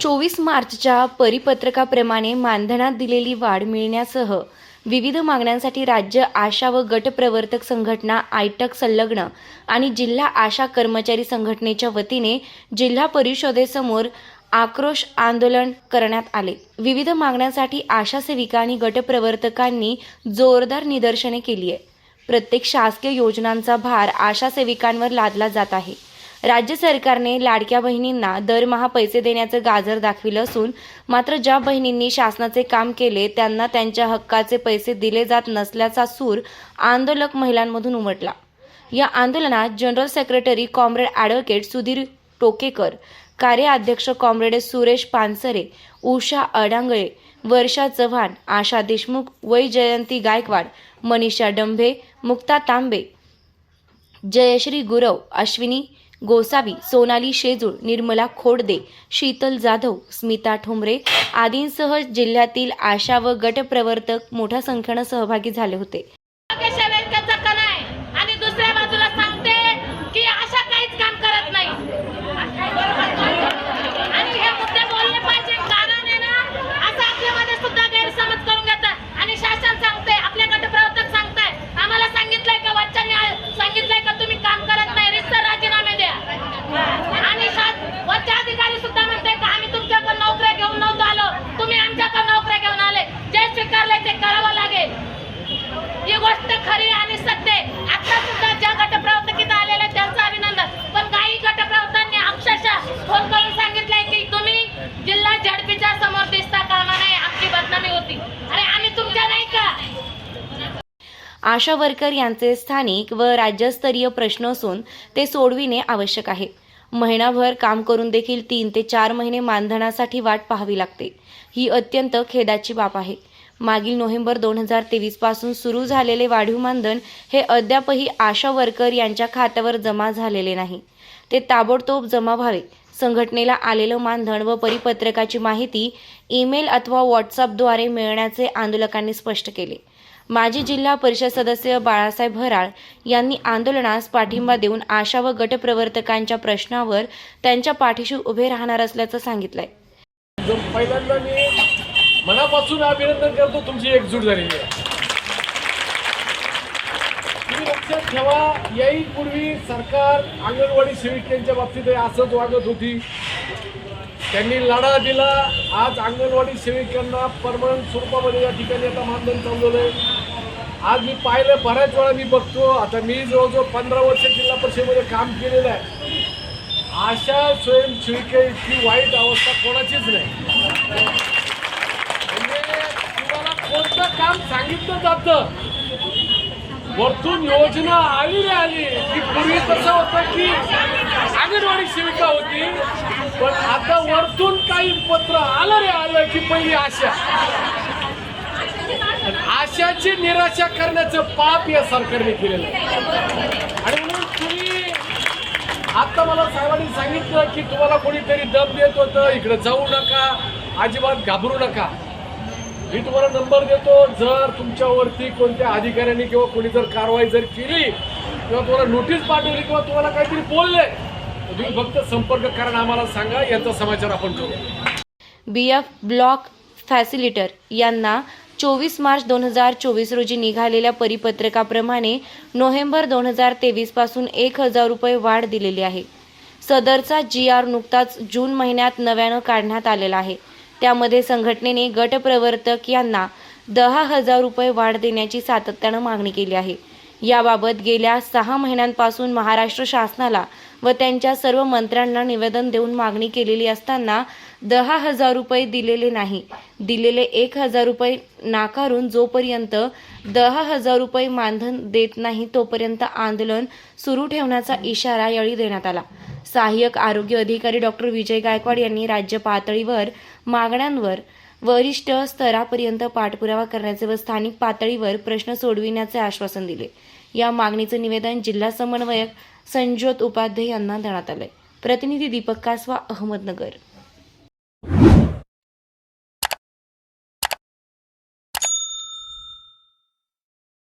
चोवीस मार्चच्या परिपत्रकाप्रमाणे मानधनात दिलेली वाढ मिळण्यासह विविध मागण्यांसाठी राज्य आशा व गटप्रवर्तक संघटना आयटक संलग्न आणि जिल्हा आशा कर्मचारी संघटनेच्या वतीने जिल्हा परिषदेसमोर आक्रोश आंदोलन करण्यात आले. विविध मागण्यांसाठी आशा सेविका आणि गटप्रवर्तकांनी जोरदार निदर्शने केली आहे प्रत्येक शासकीय योजनांचा भार आशा सेविकांवर लादला जात आहे. राज्य सरकारने लाडक्या बहिणींना दरमहा पैसे देण्याचं गाजर दाखविलं असून मात्र ज्या बहिणींनी शासनाचे काम केले त्यांना त्यांच्या हक्काचे पैसे दिले जात नसल्याचा सूर आंदोलक महिलांमधून उमटला. या आंदोलनात general secretary comrade advocate Sudhir Tokekar कार्याध्यक्ष कॉम्रेड सुरेश पानसरे उषा अडांगळे वर्षा चव्हाण आशा देशमुख वै जयंती गायकवाड मनीषा डंभे मुक्ता तांबे जयश्री गुरव अश्विनी गोसावी सोनाली शेजूळ निर्मला खोडदे शीतल जाधव स्मिता ठोंबरे आदींसह जिल्ह्यातील आशा व गटप्रवर्तक मोठ्या संख्येनं सहभागी झाले होते अध्यक्ष वेंकटचा कणा आहे आणि दुसऱ्या बाजूला सांगते की आशा काहीच काम करत नाही आणि हे मुद्दे बोलले पाहिजे कारण आहे ना असं आपल्यामध्ये सुद्धा गैरसमज करून घेतात आणि शासन सांगते आपल्या गटप्रवर्तक सांगताय आम्हाला सांगितलंय का वच्चांनी आ- सांगितलंय का तुम्ही काम करत नाही रिस्तर राजीनामे द्या आणि शास- वच्च अधिकारी सुद्धा म्हणते का आम्ही तुमच्याकडे नोकऱ्या घेऊन नव्हतो आलो तुम्ही आमच्याकडे नोकऱ्या घेऊन आले जे स्वीकारलंय ते करावं लागेल ही गोष्ट खरी आणि सत्य आहे. आता सुद्धा ज्या गटप्रवर्तकीत आलेले आहेत, त्यांचं अभिनंदन पण काही गटप्रवर्तकांनी अक्षरशः फोन करून सांगितलंय की तुम्ही जिल्हा झडपीच्या समोर दिसता कामा नये आमची बदनामी होती अरे आम्ही तुमच्या नाही का आशा वर्कर यांचे स्थानिक व राज्यस्तरीय प्रश्न असून ते सोडविणे आवश्यक आहे. महिनाभर काम करून देखील तीन ते चार महिने मानधनासाठी वाट पाहावी लागते. ही अत्यंत खेदाची बाब आहे. मागील नोव्हेंबर दोन हजार तेवीसपासून सुरू झालेले वाढीव मानधन हे अद्यापही आशा वर्कर यांच्या खात्यावर जमा झालेले नाही. ते ताबडतोब जमा व्हावे. संघटनेला आलेलं मानधन व परिपत्रकाची माहिती ईमेल अथवा व्हॉट्सअपद्वारे मिळण्याचे आंदोलकांनी स्पष्ट केले. माजी जिल्हा परिषद सदस्य बाळासाहेब भराळ यांनी आंदोलनास पाठिंबा देऊन आशा व गटप्रवर्तकांच्या प्रश्नावर त्यांच्या पाठीशी उभे राहणार असल्याचं सांगितलंय. पहिल्यांदा मी मनापासून अभिनंदन करतो तुमची एकजूट झालेली. आहे तुम्ही लक्षात ठेवा याहीपूर्वी सरकार अंगणवाडी सेविकांच्या बाबतीत असंच वागत होती. त्यांनी लढा दिला. आज अंगणवाडी सेविकांना परमनंट स्वरूपामध्ये या ठिकाणी आता मानधन चालवलंय आज मी पाहिलं बऱ्याच वेळा मी बघतो. आता मी जवळजवळ पंधरा वर्ष जिल्हा परिषदेमध्ये काम केलेलं आहे. अशा इतकी वाईट अवस्था कोणाचीच नाही. म्हणजे तुम्हाला कोणतं काम सांगितलं जातं? वरतून योजना आली रे आली. की पूर्वी कसं होतं की अंगणवाडी सेविका होती. पण आता वरतून काही पत्र आलं रे आलं की पहिली आशा. आशाची निराशा करण्याचं पाप या सरकारने केलेलं आणि म्हणून तुम्ही आता मला साहेबांनी सांगितलं की तुम्हाला कोणीतरी दम देत होतं इकडे जाऊ नका अजिबात घाबरू नका. मी तुम्हाला नंबर देतो जर तुमच्यावरती कोणत्या अधिकाऱ्यांनी किंवा कोणी जर कारवाई जर केली किंवा तुम्हाला नोटीस पाठवली किंवा तुम्हाला काहीतरी बोलले तर तुम्ही फक्त संपर्क करा आम्हाला सांगा यांचा समाचार आपण करू. बी एफ ब्लॉक फॅसिलिटर यांना चोवीस मार्च दोन हजार चोवीस रोजी निघालेल्या परिपत्रकाप्रमाणे नोव्हेंबर दोन हजार तेवीसपासून एक हजार रुपये वाढ दिलेली आहे. सदरचा जी आर नुकताच जून महिन्यात नव्यानं काढण्यात आलेला आहे. त्यामध्ये संघटनेने गटप्रवर्तक यांना दहा हजार रुपये वाढ देण्याची सातत्यानं मागणी केली आहे. याबाबत गेल्या सहा महिन्यांपासून महाराष्ट्र शासनाला व त्यांच्या सर्व मंत्र्यांना निवेदन देऊन मागणी केलेली असताना दहा हजार रुपये दिलेले नाही. दिलेले एक हजार रुपये नाकारून जोपर्यंत दहा हजार रुपये मानधन देत नाही तोपर्यंत आंदोलन सुरू ठेवण्याचा इशारा यावेळी देण्यात आला. सहाय्यक आरोग्य अधिकारी डॉक्टर विजय गायकवाड यांनी राज्य पातळीवर मागण्यांवर वरिष्ठ स्तरापर्यंत पाठपुरावा करण्याचे व स्थानिक पातळीवर प्रश्न सोडविण्याचे आश्वासन दिले. या मागणीचं निवेदन जिल्हा समन्वयक संज्योत उपाध्ये यांना देण्यात आलंय. प्रतिनिधी दीपक कासवा अहमदनगर.